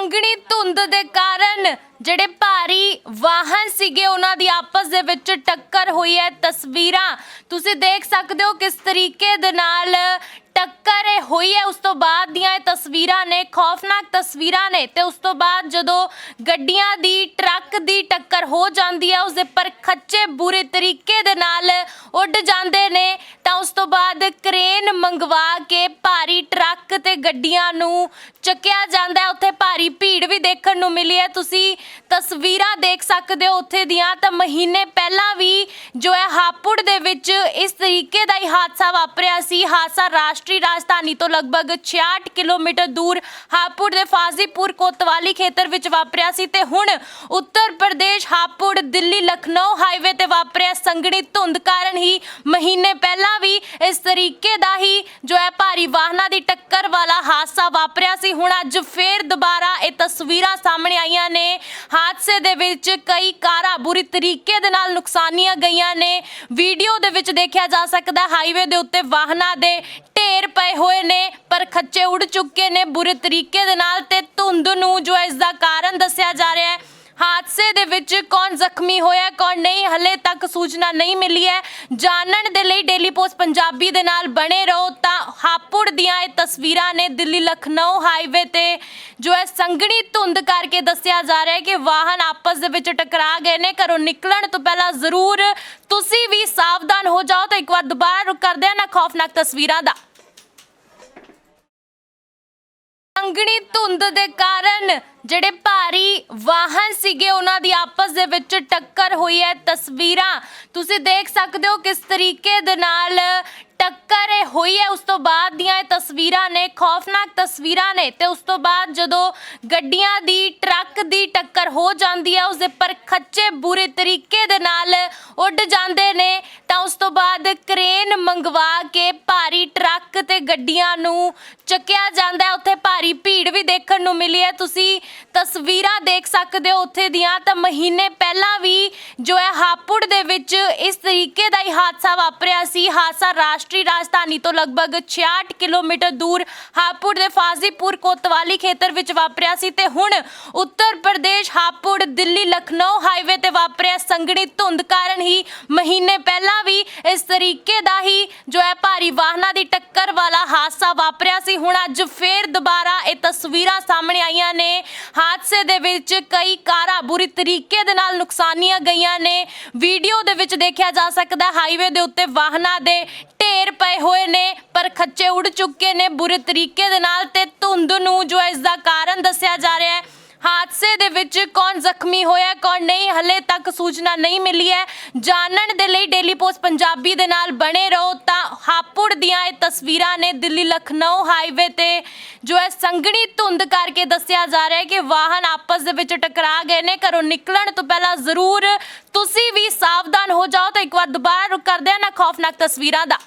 ਸੰਘਣੀ ਧੁੰਦ ਦੇ ਕਾਰਨ ਜਿਹੜੇ ਭਾਰੀ ਵਾਹਨ ਸੀਗੇ, ਉਹਨਾਂ ਦੀ ਆਪਸ ਦੇ ਵਿੱਚ ਟੱਕਰ ਹੋਈ ਹੈ ਤਸਵੀਰਾਂ। ਤੁਸੀਂ ਦੇਖ ਸਕਦੇ ਹੋ ਕਿਸ ਤਰੀਕੇ ਦੇ ਨਾਲ ਟੱਕਰ ਇਹ ਹੋਈ ਹੈ। ਉਸ ਤੋਂ ਬਾਅਦ ਦੀਆਂ ਇਹ ਤਸਵੀਰਾਂ ਨੇ, ਖੌਫਨਾਕ ਤਸਵੀਰਾਂ ਨੇ ਤੇ ਉਸ ਤੋਂ ਬਾਅਦ ਜਦੋਂ ਗੱਡੀਆਂ ਦੀ, ਟਰੱਕ ਦੀ ਟੱਕਰ ਹੋ ਜਾਂਦੀ ਹੈ ਉਸ ਦੇ ਪਰ ਖੱਚੇ ਬੁਰੇ ਤਰੀਕੇ ਦੇ ਨਾਲ ਉੱਡ ਜਾਂਦੇ ਨੇ, ਤਾਂ ਉਸ ਤੋਂ ਬਾਅਦ ਕ੍ਰੇਨ ਮੰਗਵਾ ਕੇ ਭਾਰੀ ਟਰੱਕ ਤੇ ਗੱਡੀਆਂ ਨੂੰ ਚੱਕਿਆ ਜਾਂਦਾ ਹੈ। ਉੱਥੇ ਭਾਰੀ ਭੀੜ ਵੀ ਦੇਖਣ ਨੂੰ ਮਿਲੀ ਹੈ। ਤੁਸੀਂ ਤਸਵੀਰਾਂ ਦੇਖ ਸਕਦੇ ਹੋ ਉੱਥੇ ਦੀਆਂ ਤਾਂ ਮਹੀਨੇ ਪਹਿਲਾਂ ਵੀ ਜੋ ਹੈ ਹਾਪੁੜ ਦੇ ਵਿੱਚ ਇਸ ਤਰੀਕੇ ਦਾ ਹੀ ਹਾਦਸਾ ਵਾਪਰਿਆ ਸੀ। ਹਾਦਸਾ ਰਾਸ਼ਟਰੀ ਰਾਜਧਾਨੀ ਤੋਂ ਲਗਭਗ 66 ਕਿਲੋਮੀਟਰ ਦੂਰ ਹਾਪੁੜ ਦੇ ਫਾਜ਼ੀਪੁਰ ਕੋਤਵਾਲੀ ਖੇਤਰ ਵਿੱਚ ਵਾਪਰਿਆ ਸੀ ਤੇ ਹੁਣ ਉੱਤਰ ਪ੍ਰਦੇਸ਼ ਹਾਪੁੜ, ਦਿੱਲੀ, ਲਖਨਊ ਹਾਈਵੇ ਤੇ ਵਾਪਰਿਆ ਸੰਘਣੀ ਧੁੰਦ ਕਾਰਨ ਹੀ ਮਹੀਨੇ ਪਹਿਲਾਂ ਵੀ ਇਸ ਤਰੀਕੇ ਦਾ ਹੀ ਜੋ ਹੈ ਭਾਰੀ ਵਾਹਨਾਂ ਦੀ ਟੱਕਰ ਵਾਲਾ ਹਾਦਸਾ ਵਾਪਰਿਆ ਸੀ। ਹੁਣ ਅੱਜ ਫੇਰ ਦੁਬਾਰਾ ਤਸਵੀਰਾਂ ਸਾਹਮਣੇ ਆਈਆਂ ਨੇ। ਹਾਦਸੇ ਦੇ ਵਿੱਚ ਕਈ ਕਾਰਾਂ ਬੁਰੀ ਤਰੀਕੇ ਦੇ ਨਾਲ ਨੁਕਸਾਨੀਆਂ ਗਈਆਂ ਨੇ। ਵੀਡੀਓ ਦੇ ਵਿੱਚ ਦੇਖਿਆ ਜਾ ਸਕਦਾ ਹਾਈਵੇ ਦੇ ਉੱਤੇ ਵਾਹਨਾਂ ਦੇ ਢੇਰ ਪਏ ਹੋਏ ਨੇ, ਪਰ ਖੱਚੇ ਉੱਡ ਚੁੱਕੇ ਨੇ ਬੁਰੇ ਤਰੀਕੇ ਦੇ ਨਾਲ ਤੇ ਧੁੰਦ ਨੂੰ ਜੋ ਹੈ ਇਸ ਦਾ ਕਾਰਨ ਦੱਸਿਆ ਜਾ ਰਿਹਾ ਹੈ। ਹਾਦਸੇ ਦੇ ਵਿੱਚ ਕੌਣ ਜ਼ਖਮੀ ਹੋਇਆ, ਕੌਣ ਨਹੀਂ, ਹਲੇ ਤੱਕ ਸੂਚਨਾ ਨਹੀਂ ਮਿਲੀ ਹੈ। ਜਾਣਨ ਦੇ ਲਈ ਡੇਲੀ ਪੋਸਟ ਪੰਜਾਬੀ ਦੇ ਨਾਲ ਬਣੇ ਰਹੋ ਤਾਂ ਹਾਪੁੜ ਦੀਆਂ ਇਹ ਤਸਵੀਰਾਂ ਨੇ ਦਿੱਲੀ ਲਖਨਊ ਹਾਈਵੇ ਤੇ ਜੋ ਹੈ ਸੰਘਣੀ ਧੁੰਦ ਕਰਕੇ ਦੱਸਿਆ ਜਾ ਰਿਹਾ ਹੈ ਕਿ ਵਾਹਨ ਆਪਸ ਦੇ ਵਿੱਚ ਟਕਰਾ ਗਏ ਨੇ। ਘਰੋਂ ਨਿਕਲਣ ਤੋਂ ਪਹਿਲਾਂ ਜ਼ਰੂਰ ਤੁਸੀਂ ਵੀ ਸਾਵਧਾਨ ਹੋ ਜਾਓ। ਤਾਂ ਇੱਕ ਵਾਰ ਦੁਬਾਰਾ ਰੁਕ ਕਰਦੇ ਹਾਂ। ਨਾ ਖੌਫਨਾਕ ਤਸਵੀਰਾਂ ਦਾ। ਸੰਘਣੀ ਧੁੰਦ ਦੇ ਕਾਰਨ ਜਿਹੜੇ ਭਾਰੀ ਵਾਹਨ ਸੀਗੇ, ਉਹਨਾਂ ਦੀ ਆਪਸ ਦੇ ਵਿੱਚ ਟੱਕਰ ਹੋਈ ਹੈ। ਤਸਵੀਰਾਂ ਤੁਸੀਂ ਦੇਖ ਸਕਦੇ ਹੋ ਕਿਸ ਤਰੀਕੇ ਦੇ ਨਾਲ ਟੱਕਰ ਇਹ ਹੋਈ ਹੈ। ਉਸ ਤੋਂ ਬਾਅਦ ਦੀਆਂ ਇਹ ਤਸਵੀਰਾਂ ਨੇ, ਖੌਫਨਾਕ ਤਸਵੀਰਾਂ ਨੇ ਤੇ ਉਸ ਤੋਂ ਬਾਅਦ ਜਦੋਂ ਗੱਡੀਆਂ ਦੀ, ਟਰੱਕ ਦੀ ਟੱਕਰ ਹੋ ਜਾਂਦੀ ਹੈ ਉਸ ਦੇ ਪਰ ਖੱਚੇ ਬੁਰੇ ਤਰੀਕੇ ਦੇ ਨਾਲ ਉੱਡ ਜਾਂਦੇ ਨੇ। ਤਾਂ ਉਸ ਤੋਂ ਬਾਅਦ ਕ੍ਰੇਨ ਮੰਗਵਾ ਕੇ ਭਾਰੀ ਟਰੱਕ ਤੇ ਗੱਡੀਆਂ ਨੂੰ ਚੱਕਿਆ ਜਾਂਦਾ ਹੈ। ਉੱਥੇ ਭਾਰੀ ਭੀੜ ਵੀ ਦੇਖਣ ਨੂੰ ਮਿਲੀ ਹੈ। ਤੁਸੀਂ ਤਸਵੀਰਾਂ ਦੇਖ ਸਕਦੇ ਹੋ ਉੱਥੇ ਦੀਆਂ। ਤਾਂ ਮਹੀਨੇ ਪਹਿਲਾਂ ਵੀ ਜੋ ਹੈ, ਹਾਪੁੜ ਦੇ ਵਿੱਚ ਇਸ ਤਰੀਕੇ ਦਾ ਹੀ ਹਾਦਸਾ ਵਾਪਰਿਆ ਸੀ। ਹਾਦਸਾ ਰਾਸ਼ਟਰੀ ਰਾਜਧਾਨੀ ਤੋਂ ਲਗਭਗ 66 ਕਿਲੋਮੀਟਰ ਦੂਰ ਹਾਪੁੜ ਦੇ ਫਾਜ਼ੀਪੁਰ ਕੋਤਵਾਲੀ ਖੇਤਰ ਵਿੱਚ ਵਾਪਰਿਆ ਸੀ ਤੇ ਹੁਣ ਉੱਤਰ ਪ੍ਰਦੇਸ਼, ਹਾਪੁੜ, ਦਿੱਲੀ, ਲਖਨਊ ਹਾਈਵੇ ਤੇ ਵਾਪਰਿਆ। ਸੰਘਣੀ ਧੁੰਦ ਕਾਰਨ ਹੀ ਮਹੀਨੇ ਪਹਿਲਾਂ ਵੀ ਇਸ ਤਰੀਕੇ ਦਾ ਹੀ ਜੋ ਹੈ ਭਾਰੀ ਵਾਹਨਾਂ ਦੀ ਟੱਕਰ ਵਾਲਾ ਹਾਦਸਾ ਵਾਪਰਿਆ ਸੀ। ਹੁਣ ਅੱਜ ਫੇਰ ਦੁਬਾਰਾ ਇਹ ਤਸਵੀਰਾਂ ਸਾਹਮਣੇ ਆਈਆਂ ਨੇ। ਹਾਦਸੇ ਦੇ ਵਿੱਚ ਕਈ ਕਾਰਾਂ ਬੁਰੀ ਤਰੀਕੇ ਦੇ ਨਾਲ ਨੁਕਸਾਨੀਆਂ ਗਈਆਂ ਨੇ। ਵੀਡੀਓ ਦੇ ਵਿੱਚ ਦੇਖਿਆ ਜਾ ਸਕਦਾ ਹਾਈਵੇ ਦੇ ਉੱਤੇ ਵਾਹਨਾਂ ਦੇ ਢੇਰ ਪਏ ਹੋਏ ਨੇ, ਪਰ ਖੱਚੇ ਉੱਡ ਚੁੱਕੇ ਨੇ ਬੁਰੇ ਤਰੀਕੇ ਦੇ ਨਾਲ ਤੇ ਧੁੰਦ ਨੂੰ ਜੋ ਹੈ ਇਸ ਦਾ ਕਾਰਨ ਦੱਸਿਆ ਜਾ ਰਿਹਾ ਹੈ। ਹਾਦਸੇ ਦੇ ਵਿੱਚ ਕੌਣ ਜ਼ਖਮੀ ਹੋਇਆ, ਕੌਣ ਨਹੀਂ, ਹਲੇ ਤੱਕ ਸੂਚਨਾ ਨਹੀਂ ਮਿਲੀ ਹੈ। ਜਾਣਨ ਦੇ ਲਈ ਡੇਲੀ ਪੋਸਟ ਪੰਜਾਬੀ ਦੇ ਨਾਲ ਬਣੇ ਰਹੋ ਤਾਂ ਹਾਪੁੜ ਦੀਆਂ ਇਹ ਤਸਵੀਰਾਂ ਨੇ ਦਿੱਲੀ ਲਖਨਊ ਹਾਈਵੇ ਤੇ ਜੋ ਹੈ ਸੰਘਣੀ ਧੁੰਦ ਕਰਕੇ ਦੱਸਿਆ ਜਾ ਰਿਹਾ ਹੈ ਕਿ ਵਾਹਨ ਆਪਸ ਦੇ ਵਿੱਚ ਟਕਰਾ ਗਏ ਨੇ। ਘਰੋਂ ਨਿਕਲਣ ਤੋਂ ਪਹਿਲਾਂ ਜ਼ਰੂਰ ਤੁਸੀਂ ਵੀ ਸਾਵਧਾਨ ਹੋ ਜਾਓ। ਤਾਂ ਇੱਕ ਵਾਰ ਦੁਬਾਰਾ ਰੁਕ ਕਰਦੇ ਹਾਂ। ਨਾ ਖੌਫਨਾਕ ਤਸਵੀਰਾਂ ਦਾ।